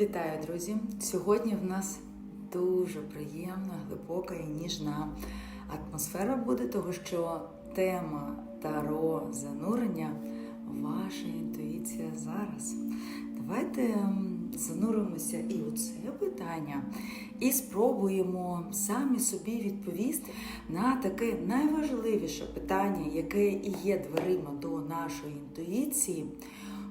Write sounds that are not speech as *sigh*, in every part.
Вітаю, друзі! Сьогодні в нас дуже приємна, глибока і ніжна атмосфера буде, того що тема таро занурення ваша інтуїція зараз. Давайте зануримося і у це питання, і спробуємо самі собі відповісти на таке найважливіше питання, яке і є дверима до нашої інтуїції.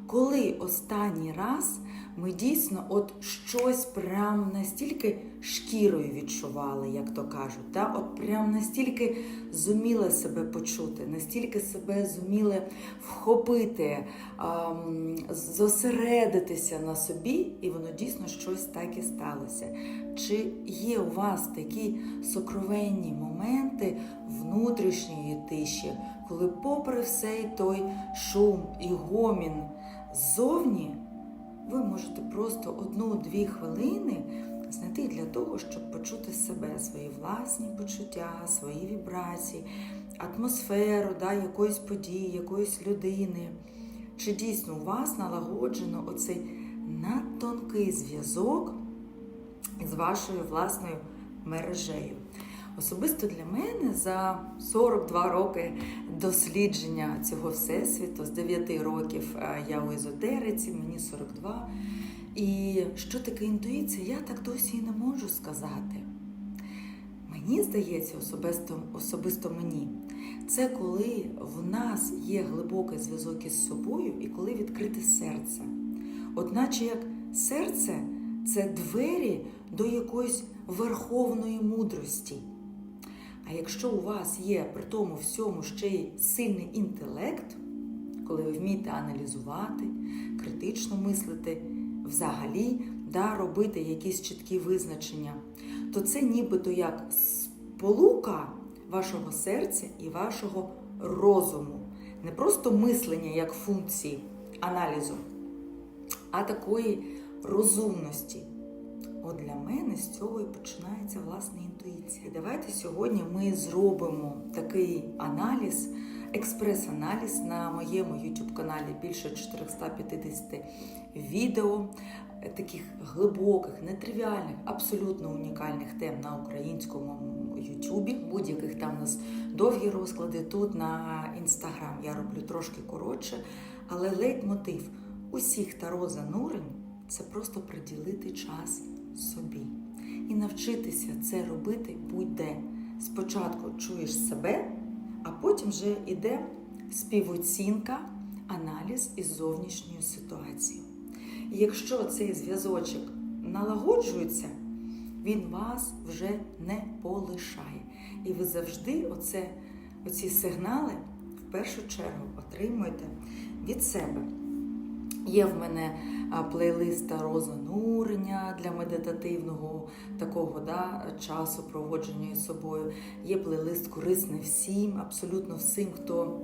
Коли останній раз ми дійсно от щось прям настільки шкірою відчували, як то кажуть, та? от прям настільки зуміли себе почути, настільки себе зуміли вхопити, ам, зосередитися на собі, і воно дійсно щось так і сталося. Чи є у вас такі сокровенні моменти внутрішньої тиші, коли, попри всей той шум і гомін ззовні, ви можете просто одну-дві хвилини знайти для того, щоб почути себе, свої власні почуття, свої вібрації, атмосферу да, якоїсь події, якоїсь людини. Чи дійсно у вас налагоджено оцей надтонкий зв'язок з вашою власною мережею? Особисто для мене за 42 роки дослідження цього всесвіту, з 9 років е, я у езотериці, мені 42. І що таке інтуїція, я так досі і не можу сказати. Мені здається, особисто, особисто мені, це коли в нас є глибокий зв'язок із собою і коли відкрите серце. Одначе як серце це двері до якоїсь верховної мудрості. А якщо у вас є при тому всьому ще й сильний інтелект, коли ви вмієте аналізувати, критично мислити, взагалі да, робити якісь чіткі визначення, то це нібито як сполука вашого серця і вашого розуму. Не просто мислення як функції аналізу, а такої розумності. От для мене з цього і починається власне інтуїція. Давайте сьогодні ми зробимо такий аналіз, експрес-аналіз на моєму YouTube каналі більше 450 відео, таких глибоких, нетривіальних, абсолютно унікальних тем на українському YouTube. Будь-яких там у нас довгі розклади тут на інстаграм. Я роблю трошки коротше, але лейтмотив усіх таро занурень це просто приділити час собі і навчитися це робити будь-де. Спочатку чуєш себе, а потім вже йде співоцінка, аналіз із зовнішньою ситуацією. І якщо цей зв'язочок налагоджується, він вас вже не полишає. І ви завжди оце, оці сигнали в першу чергу отримуєте від себе. Є в мене а, плейлист Таро для медитативного такого да, часу проводження із собою. Є плейлист корисний всім, абсолютно всім, хто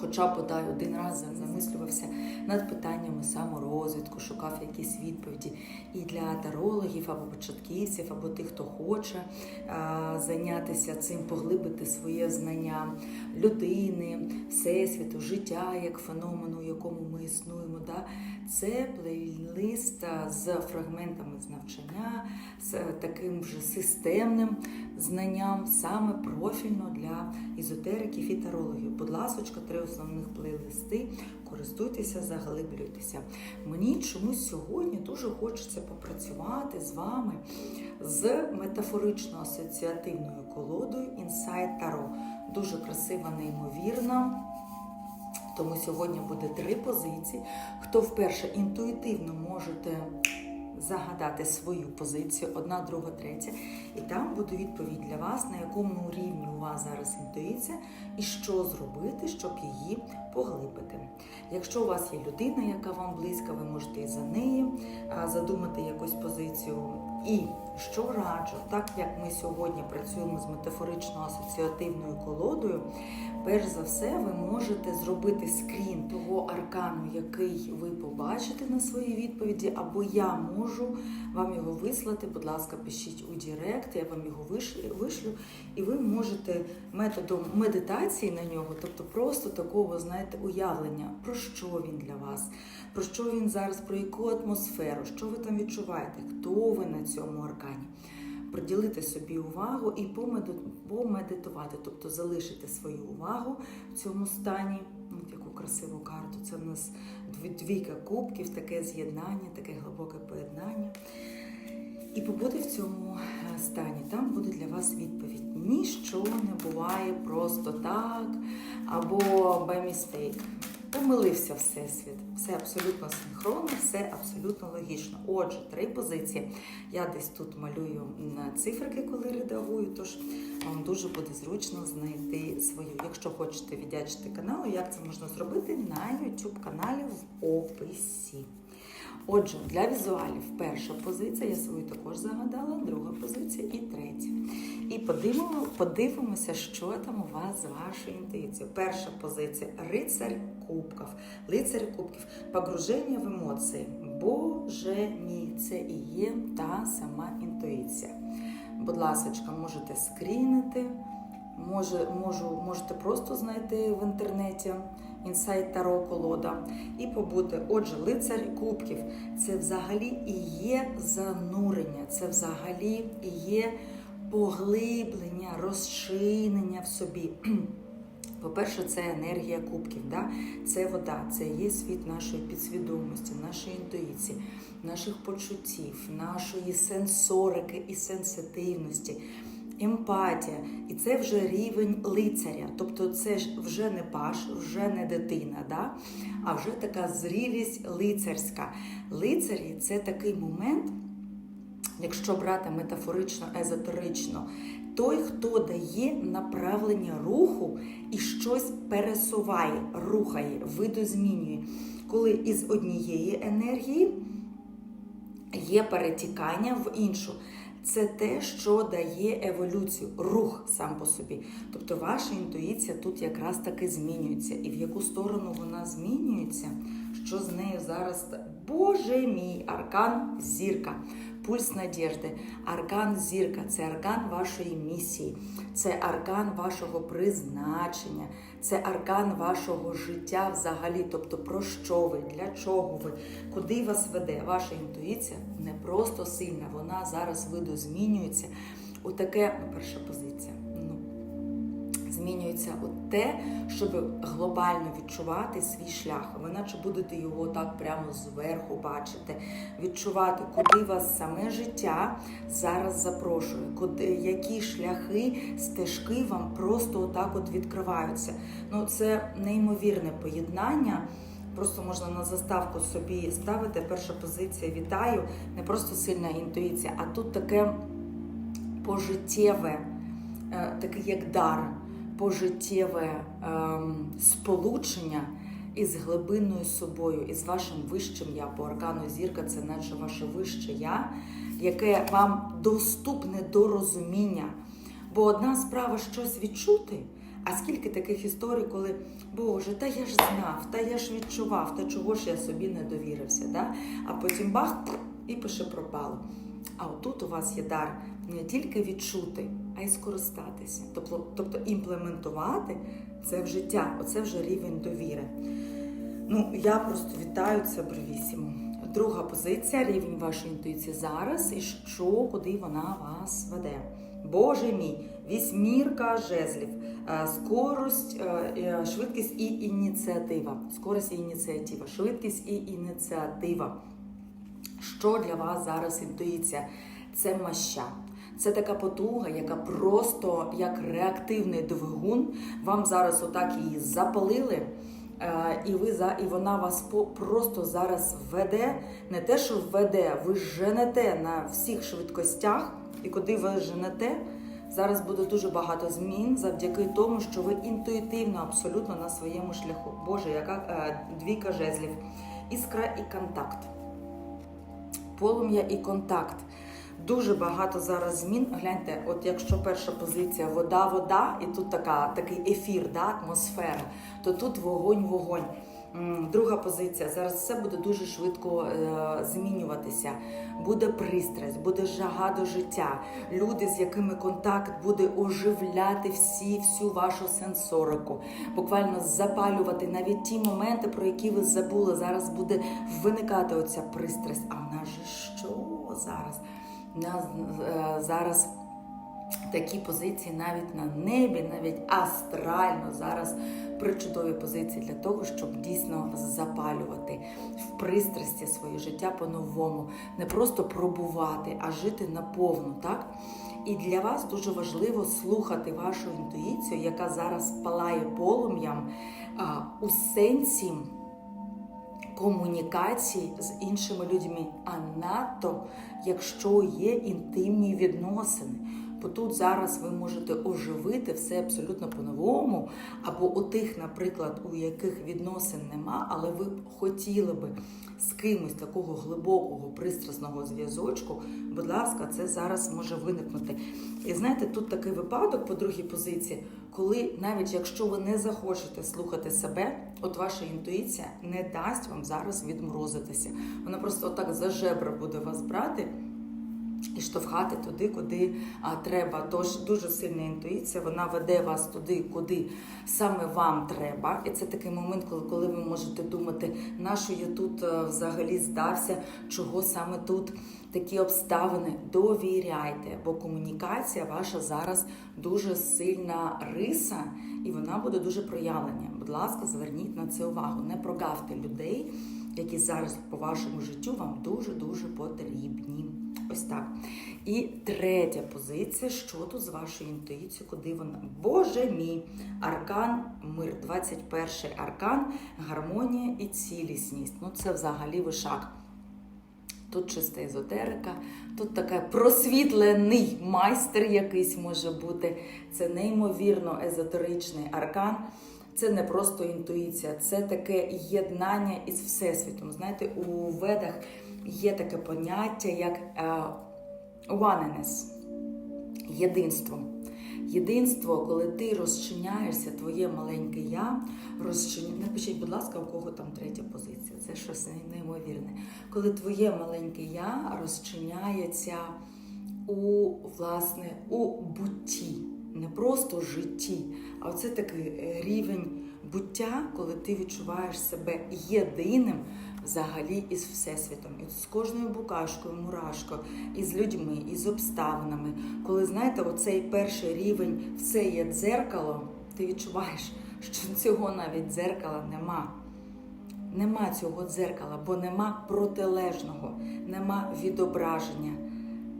хоча б бодай один раз замислювався над питаннями саморозвитку, шукав якісь відповіді. І для тарологів або початківців, або тих, хто хоче а, зайнятися цим, поглибити своє знання людини, всесвіту, життя як феномену, у якому ми існуємо. Да? Це плейлист з фрагментами з навчання, з таким вже системним знанням, саме профільно для ізотериків і тарологів. Будь ласочка, три основних плейлисти. Користуйтеся, заглиблюйтеся. Мені чомусь сьогодні дуже хочеться попрацювати з вами з метафорично-асоціативною колодою Інсайт Таро. Дуже красива, неймовірна. Тому сьогодні буде три позиції. Хто вперше інтуїтивно можете загадати свою позицію, одна, друга, третя. І там буде відповідь для вас, на якому рівні у вас зараз інтуїція, і що зробити, щоб її поглибити. Якщо у вас є людина, яка вам близька, ви можете за неї задумати якусь позицію. І що раджу, так як ми сьогодні працюємо з метафорично-асоціативною колодою, перш за все, ви можете зробити скрін того аркану, який ви побачите на своїй відповіді, або я можу вам його вислати. Будь ласка, пишіть у Директ, я вам його вишлю, і ви можете методом медитації на нього, тобто просто такого, знаєте, уявлення, про що він для вас, про що він зараз, про яку атмосферу, що ви там відчуваєте, хто ви на цьому аркані. Приділити собі увагу і помедитувати, тобто залишити свою увагу в цьому стані. От яку красиву карту. Це в нас дві- двійка кубків, таке з'єднання, таке глибоке поєднання. І побути в цьому е, стані. Там буде для вас відповідь. Ніщо не буває просто так або by mistake. Помилився Всесвіт. Все абсолютно синхронно, все абсолютно логічно. Отже, три позиції. Я десь тут малюю на циферки, коли редагую, тож вам дуже буде зручно знайти свою. Якщо хочете віддячити каналу, як це можна зробити на YouTube каналі в описі. Отже, для візуалів перша позиція, я свою також загадала, друга позиція і третя. І подивимо, подивимося, що там у вас з вашою інтуїцією. Перша позиція рицарь кубків. Лицар кубків. Погруження в емоції. Боже ні, це і є та сама інтуїція. Будь ласка, можете скрінити, може, можу, можете просто знайти в інтернеті інсайт Таро колода і побути. Отже, лицар кубків це взагалі і є занурення, це взагалі і є поглиблення, розчинення в собі. *clears throat* По-перше, це енергія кубків, да? це вода, це є світ нашої підсвідомості, нашої інтуїції, наших почуттів, нашої сенсорики і сенситивності, емпатія. І це вже рівень лицаря. Тобто це ж вже не паш, вже не дитина, да? а вже така зрілість лицарська. Лицарі це такий момент, якщо брати метафорично, езотерично, той, хто дає направлення руху і щось пересуває, рухає, видозмінює, коли із однієї енергії є перетікання в іншу. Це те, що дає еволюцію, рух сам по собі. Тобто ваша інтуїція тут якраз таки змінюється. І в яку сторону вона змінюється, що з нею зараз. Боже мій аркан зірка, пульс надіжди, аркан зірка це аркан вашої місії, це аркан вашого призначення, це аркан вашого життя взагалі. Тобто, про що ви, для чого ви, куди вас веде? Ваша інтуїція не просто сильна, вона зараз видозмінюється у таке, перша позиція. Змінюється у те, щоб глобально відчувати свій шлях. Ви наче будете його так прямо зверху бачити, відчувати, куди вас саме життя зараз запрошує, куди які шляхи, стежки вам просто отак от відкриваються. Ну це неймовірне поєднання. Просто можна на заставку собі ставити. Перша позиція вітаю, не просто сильна інтуїція, а тут таке пожиттєве, е, такий як дар, пожиттєве ем, сполучення із глибинною собою, із вашим вищим я по аркану зірка, це наче ваше вище я, яке вам доступне до розуміння. Бо одна справа щось відчути. А скільки таких історій, коли Боже, та я ж знав, та я ж відчував, та чого ж я собі не довірився, да? а потім бах і пише пропало. А отут у вас є дар не тільки відчути, а й скористатися. Тобто, тобто імплементувати це в життя, оце вже рівень довіри. Ну, я просто вітаю це бровісімо. Друга позиція, рівень вашої інтуїції зараз, і що, куди вона вас веде. Боже мій, вісьмірка жезлів, е, скорость, е, е, швидкість і ініціатива. Скорость і ініціатива, швидкість і ініціатива. Що для вас зараз інтуїція? Це маща. Це така потуга, яка просто як реактивний двигун. Вам зараз отак її запалили. е, І ви і вона вас просто зараз веде. Не те, що веде, ви женете на всіх швидкостях, і куди ви женете, зараз буде дуже багато змін завдяки тому, що ви інтуїтивно абсолютно на своєму шляху. Боже, яка е, двійка жезлів, іскра і контакт полум'я і контакт. Дуже багато зараз змін. Гляньте, от якщо перша позиція вода, вода, і тут така, такий ефір, да, атмосфера, то тут вогонь, вогонь. Друга позиція. Зараз все буде дуже швидко е, змінюватися. Буде пристрасть, буде жага до життя. Люди, з якими контакт буде оживляти всі, всю вашу сенсорику, буквально запалювати навіть ті моменти, про які ви забули. Зараз буде виникати оця пристрасть. А в нас же що зараз? Е, зараз такі позиції навіть на небі, навіть астрально зараз причудові позиції для того, щоб дійсно запалювати в пристрасті своє життя по-новому, не просто пробувати, а жити наповну, так? І для вас дуже важливо слухати вашу інтуїцію, яка зараз палає полум'ям у сенсі комунікації з іншими людьми, а надто якщо є інтимні відносини. Бо тут зараз ви можете оживити все абсолютно по-новому, або у тих, наприклад, у яких відносин нема, але ви хотіли би з кимось такого глибокого пристрасного зв'язочку, будь ласка, це зараз може виникнути. І знаєте, тут такий випадок по другій позиції, коли навіть якщо ви не захочете слухати себе, от ваша інтуїція не дасть вам зараз відморозитися. Вона просто отак за жебра буде вас брати. І штовхати туди, куди а, треба. Тож дуже сильна інтуїція, вона веде вас туди, куди саме вам треба. І це такий момент, коли, коли ви можете думати, на що я тут е, взагалі здався, чого саме тут такі обставини. Довіряйте, бо комунікація ваша зараз дуже сильна риса, і вона буде дуже проявлення. Будь ласка, зверніть на це увагу. Не прогавте людей, які зараз по вашому життю вам дуже дуже потрібні. Ось так. І третя позиція, що тут з вашою інтуїцією, куди вона? Боже мій! Аркан, мир, 21 аркан, гармонія і цілісність. Ну, це взагалі вишак. Тут чиста езотерика, тут така просвітлений майстер якийсь може бути. Це неймовірно езотеричний аркан. Це не просто інтуїція, це таке єднання із Всесвітом. Знаєте, у ведах є таке поняття, як е, oneness, єдинство. Єдинство, коли ти розчиняєшся, твоє маленьке я, розчиня... напишіть, будь ласка, у кого там третя позиція, це щось неймовірне. Коли твоє маленьке я розчиняється у власне у бутті, не просто житті, а це такий рівень буття, коли ти відчуваєш себе єдиним взагалі із всесвітом, і з кожною букашкою, мурашкою, і з людьми, і з обставинами. Коли знаєте, оцей перший рівень все є дзеркало, ти відчуваєш, що цього навіть дзеркала нема. Нема цього дзеркала, бо нема протилежного, нема відображення.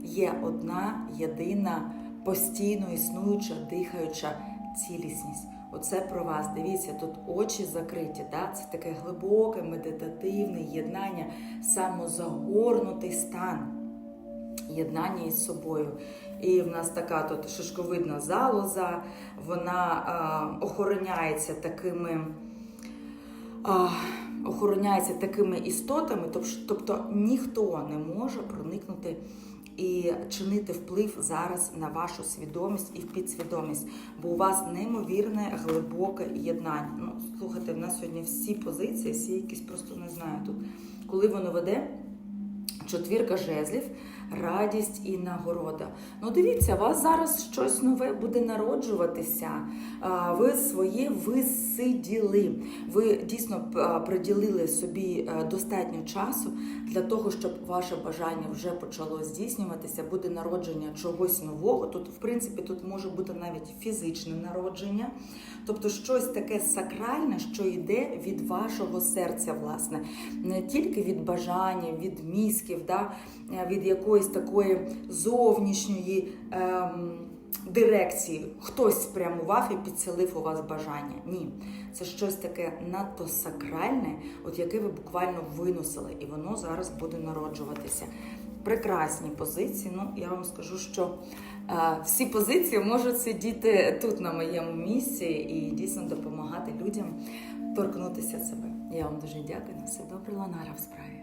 Є одна єдина постійно існуюча, дихаюча цілісність. Оце про вас. Дивіться, тут очі закриті. Да? Це таке глибоке, медитативне єднання, самозагорнутий стан. Єднання із собою. І в нас така тут шишковидна залоза, вона а, охороняється такими. А, охороняється такими істотами, тобто ніхто не може проникнути і чинити вплив зараз на вашу свідомість і в підсвідомість, бо у вас неймовірне глибоке єднання. Ну, слухайте, в нас сьогодні всі позиції, всі якісь просто не знаю тут. Коли воно веде, четвірка жезлів, радість і нагорода. Ну, дивіться, у вас зараз щось нове буде народжуватися. Ви своє висиділи. Ви дійсно приділили собі достатньо часу для того, щоб ваше бажання вже почало здійснюватися, буде народження чогось нового. Тут, в принципі, тут може бути навіть фізичне народження, тобто щось таке сакральне, що йде від вашого серця, власне, не тільки від бажання, від мізків, да, від якоїсь такої зовнішньої. Ем, Дирекції хтось спрямував і підселив у вас бажання. Ні, це щось таке надто сакральне, от яке ви буквально виносили, і воно зараз буде народжуватися. Прекрасні позиції. Ну, я вам скажу, що е, всі позиції можуть сидіти тут на моєму місці і дійсно допомагати людям торкнутися себе. Я вам дуже дякую. На все добре, Ланара в справі.